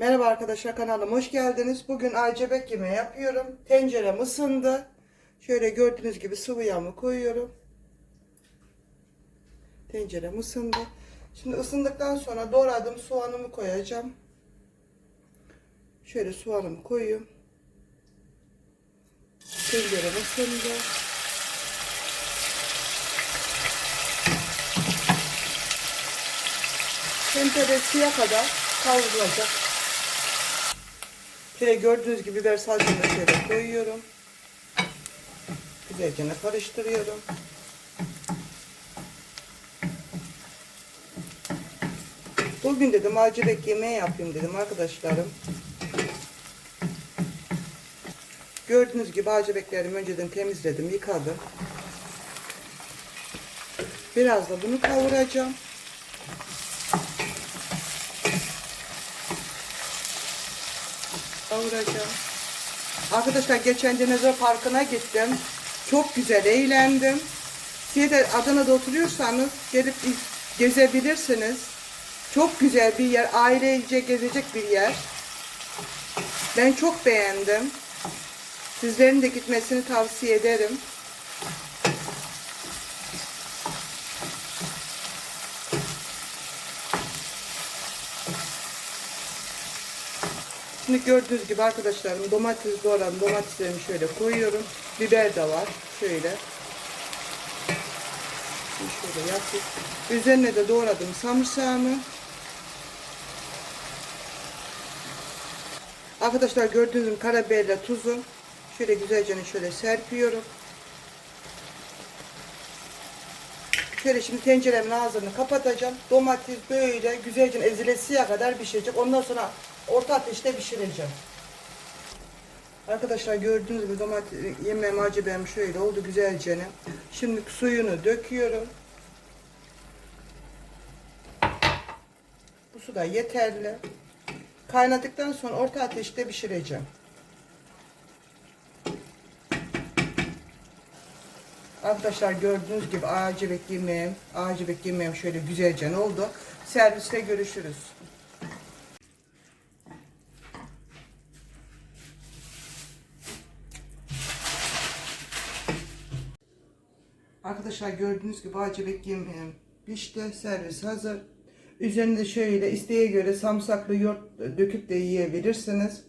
Merhaba arkadaşlar kanalıma hoş geldiniz. Bugün aycebek yemeği yapıyorum. Tencerem ısındı. Şöyle gördüğünüz gibi sıvı yağımı koyuyorum. Tencerem ısındı. Şimdi ısındıktan sonra doğradığım soğanımı koyacağım. Şöyle soğanımı koyuyorum. Tencerem ısındı. Temperesiye kadar kavrulacak. Şöyle gördüğünüz gibi biber salçamı şöyle koyuyorum. Güzelce karıştırıyorum. Bugün dedim acilek yemeği yapayım dedim arkadaşlarım. Gördüğünüz gibi acileklerimi önceden temizledim, yıkadım. Biraz da bunu kavuracağım. Kavuracağım. Arkadaşlar geçen Dinozor Parkı'na gittim. Çok güzel eğlendim. Siz de Adana'da oturuyorsanız gelip gezebilirsiniz. Çok güzel bir yer. Ailece gezecek bir yer. Ben çok beğendim. Sizlerin de gitmesini tavsiye ederim. Şimdi gördüğünüz gibi arkadaşlarım domates doğradım. Domateslerimi şöyle koyuyorum. Biber de var. Şöyle. Şimdi şöyle yapayım. Üzerine de doğradım samırsağımı. Arkadaşlar gördüğünüz gibi karabiberle tuzu. Şöyle güzelce şöyle serpiyorum. Şöyle şimdi tenceremin ağzını kapatacağım. Domates böyle güzelce ezilesiye kadar pişirecek. Ondan sonra orta ateşte pişireceğim. Arkadaşlar gördüğünüz gibi domates yemeğim acı benim şöyle oldu güzelce. Şimdi suyunu döküyorum. Bu su da yeterli. Kaynadıktan sonra orta ateşte pişireceğim. Arkadaşlar gördüğünüz gibi ağacı beklemeyeyim. Ağacı beklemeyeyim şöyle güzelce oldu. Serviste görüşürüz. Arkadaşlar gördüğünüz gibi ağacı beklemeyeyim. Pişti. Servis hazır. Üzerinde şöyle isteğe göre samsaklı yoğurt döküp de yiyebilirsiniz.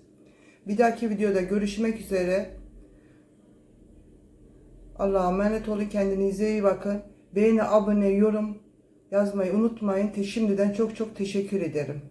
Bir dahaki videoda görüşmek üzere. Allah'a emanet olun. Kendinize iyi bakın. Beğeni, abone, yorum yazmayı unutmayın. Şimdiden çok çok teşekkür ederim.